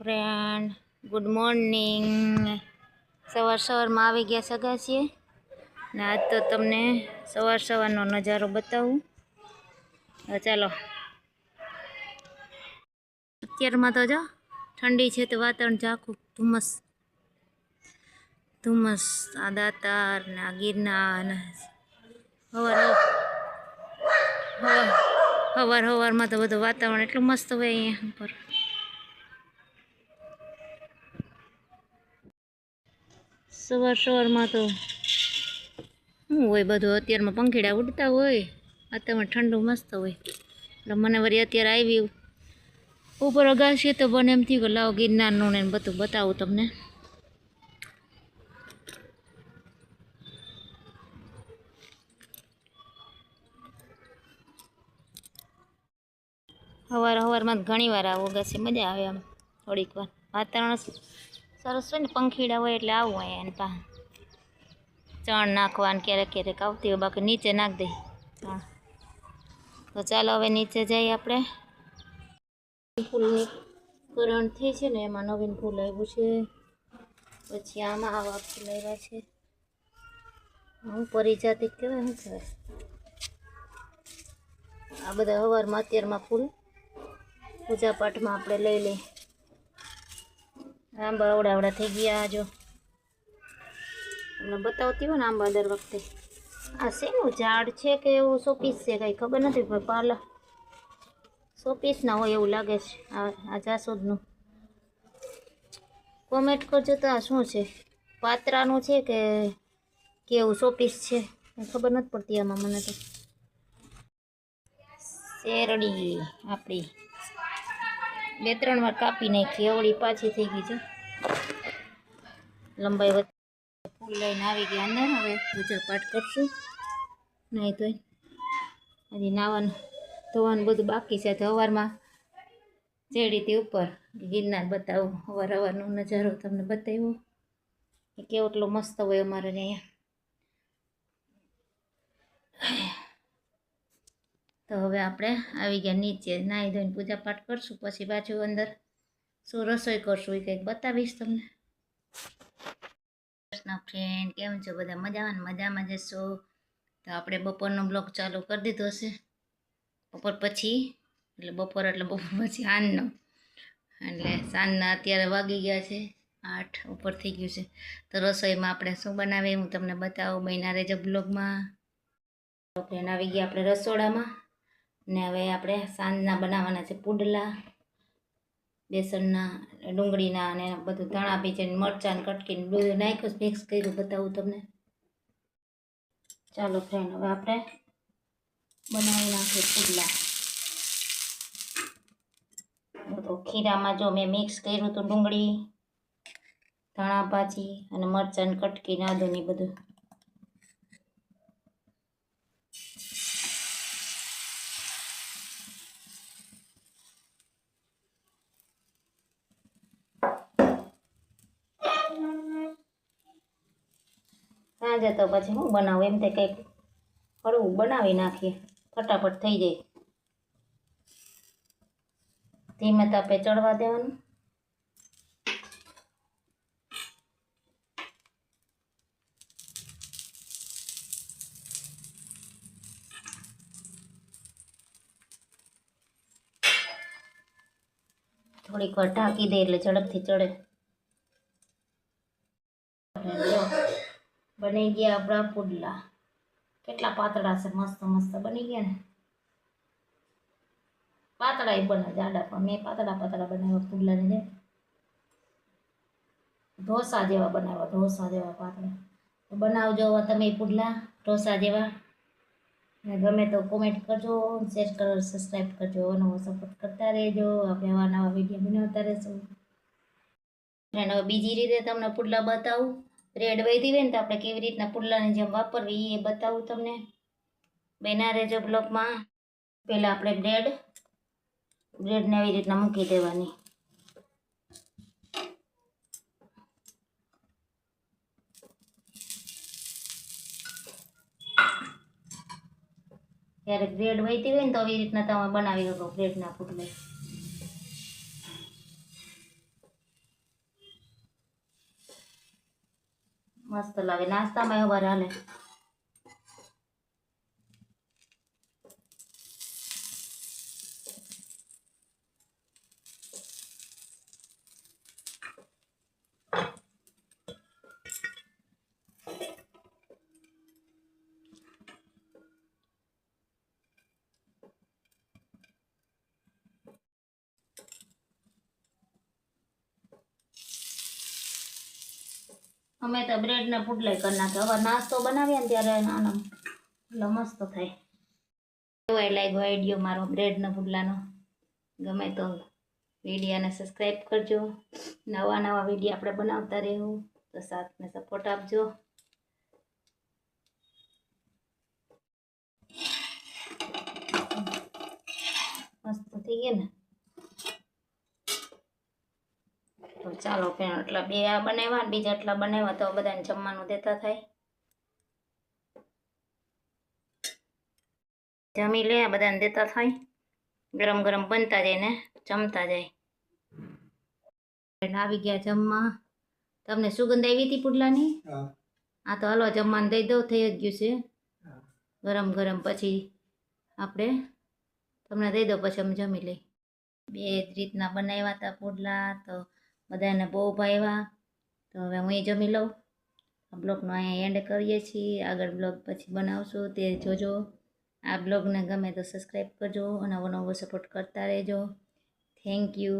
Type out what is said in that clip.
Friend, good morning. સવાર સવારમાં આવી ગયા સગા છીએ. ને આજ તો તમને સવાર સવારનો નજારો બતાવું. ચાલો. અત્યારમાં તો જો, ઠંડી છે તો વાતાવરણ ઝાખું ધુમ્મસ. ધુમ્મસ, આ દાતાર ને આ ગિરનાર ને હવાર હવાર. હવાર હવારમાં તો બધું વાતાવરણ એટલું મસ્ત હોય અહીંયા ઉપર. સવાર સવારમાં તો શું હોય બધું? અત્યારમાં પંખીડા ઉડતા હોય અત્યારમાં ઠંડુ મસ્ત હોય. એટલે મને વળી અત્યારે આવી ઉપર અગાશીએ તો બને એમ થયું કે લાવો ગિરનારનું ને બધું બતાવું તમને. સવાર સવારમાં ઘણી વાર આવો અગાશી, મજા આવે આમ થોડીક વાર. વાતાવરણ સરસ હોય ને પંખીડા હોય એટલે આવું હોય એને પા ચણ નાખવાનું ક્યારેક ક્યારેક આવતી હોય, બાકી નીચે નાખ દે. ચણ. તો ચાલો હવે નીચે જઈએ આપણે. ફૂલની કરણ થઈ છે ને, એમાં નવીન ફૂલ આવ્યું છે. પછી આમાં આવા ફૂલ આવ્યા છે. હું પરિજાતિ કહેવાય, શું કહેવાય? આ બધા હવારમાં, અત્યારમાં ફૂલ પૂજાપાઠમાં આપણે લઈ લઈએ. આંબા અવડા અવડા થઈ ગયા જો. તમને બતાવતી હોય ને આંબા દર વખતે. આ શેનું ઝાડ છે કે એવું શોપીસ છે કંઈ ખબર નથી, પણ પાલા. શોપીસ ના હોય એવું લાગે છે, આ જાસૂદનું. કોમેન્ટ કરજો તો આ શું છે? પાત્રાનું છે કે કેવું શોપીસ છે? ખબર નથી પડતી આમાં મને તો. શેરડી આપણી. બે ત્રણ વાર કાપી નાખી અવળી પાછી થઈ ગઈ છે. લંબાઈ વચ્ચે ફૂલ લઈને આવી ગયા અંદર. હવે પૂજા પાઠ કરશું. નહીં તો હજી નાવાનું, ધોવાનું બધું બાકી છે. તો સવારમાં ચેડીથી ઉપર. ગિરનાર બતાવું. અવાર અવારનો નજારો તમને બતાવ્યો. કે કેવો એટલો મસ્ત હોય અમારે અહીંયા તો હવે આપણે આવી ગયા નીચે, નાહી ધોઈને પૂજાપાઠ કરશું, પછી પાછું અંદર શું રસોઈ કરશું એ કંઈક બતાવીશ તમને. કૃષ્ણ ફ્રેન્ડ કેમ છો? બધા મજામાં મજામાં જશો તો આપણે બપોરનો બ્લોગ ચાલુ કરી દીધો હશે. બપોર પછી, એટલે બપોર એટલે બપોર પછી સાંજનો. એટલે સાંજના અત્યારે વાગી ગયા છે આઠ, ઉપર થઈ ગયું છે. તો રસોઈમાં આપણે શું બનાવીએ હું તમને બતાવું મહિના રહેજો બ્લોગમાં. ફ્રેન્ડ આવી ગયા આપણે રસોડામાં. ને હવે આપણે સાંજના બનાવવાના છે પુડલા, બેસનના, ડુંગળીના અને બધું ધાણા પીચીને મરચાં, કટકીને બધું નાખ્યું, મિક્સ કર્યું, બતાવું તમને. ચાલો ફ્રેન્ડ હવે આપણે બનાવી નાખીએ પુડલા. તો ખીરામાં જો મેં મિક્સ કર્યું હતું ડુંગળી, ધાણા, ભાજી અને મરચાં કટકીને ને બધું. સાંજે તો પછી હું બનાવું? એમ તે કંઈક હળવું બનાવી નાખીએ. ફટાફટ થઈ જાય. ધીમે તાપે ચડવા દેવાનું. થોડીક વાર ઢાંકી દે એટલે ઝડપથી ચડે. બની ગયા આપણા પુડલા કેટલા પાતળા છે, મસ્ત મસ્ત બની ગયા ને. પાતળા એ બને જાડા પણ. મેં પાતળા પાતળા બનાવ્યા પુડલાને ને ઢોસા જેવા બનાવ્યા, ઢોસા જેવા પાતળા. બનાવજો તમે પુડલા, ઢોસા જેવા. ને ગમે તો કોમેન્ટ કરજો શેર કરો સબસ્ક્રાઈબ કરજો. નવો સપોર્ટ કરતા રહેજો. આપણે આવા નવા વીડિયો બનાવતા રહેશું. અને બીજી રીતે તમને પુડલા બતાવું. બ્રેડ વધી હોય ને તો આપણે કેવી રીતના પુડલાની જેમ વાપરવી એ બતાવું તમને. બેના રેજો બ્લોકમાં પહેલાં આપણે બ્રેડ, બ્રેડને આવી રીતના મૂકી દેવાની. ત્યારે બ્રેડ વહેતી હોય ને તો આવી રીતના તમે બનાવી શકો બ્રેડના પુડલા. મસ્ત લાગે નાસ્તામાં અવાર હાલે અમે તો બ્રેડના પુડલાય કરી નાખે હવે નાસ્તો બનાવીએ ને ત્યારે નાનો એટલે મસ્ત થાય. એવો લાગ્યો આઈડિયો મારો બ્રેડના પુડલાનો? ગમે તો વિડીયાને સબસ્ક્રાઈબ કરજો. નવા નવા વીડિયો આપણે બનાવતા રહેવું. તો સાથને સપોર્ટ આપજો. મસ્ત થઈ ગયા ને તો ચાલો પણ એટલા બે આ બનાવ્યા ને બીજા એટલા બનાવ્યા તો બધાને જમવાનું દેતા થાય. જમી લે બધાને દેતા થાય. ગરમ ગરમ બનતા જાય ને જમતા જાય. આવી ગયા જમવા. તમને સુગંધ આવી હતી પુડલાની? આ તો હલો જમવાનું દઈ દઉં થઈ જ ગયું છે. ગરમ ગરમ પછી આપણે તમને દઈ દો પછી અમે જમી લઈ બે જ રીતના બનાવ્યા હતા પુડલા તો બધાને બહુ ભાવ્યા તો હવે હું જમી લઉં. આ બ્લોગનો અહીંયા એન્ડ કરીએ છીએ. આગળ બ્લોગ પછી બનાવશું તે જોજો. આ બ્લોગને ગમે તો સબસ્ક્રાઈબ કરજો અને નવો સપોર્ટ કરતા રહેજો. Thank you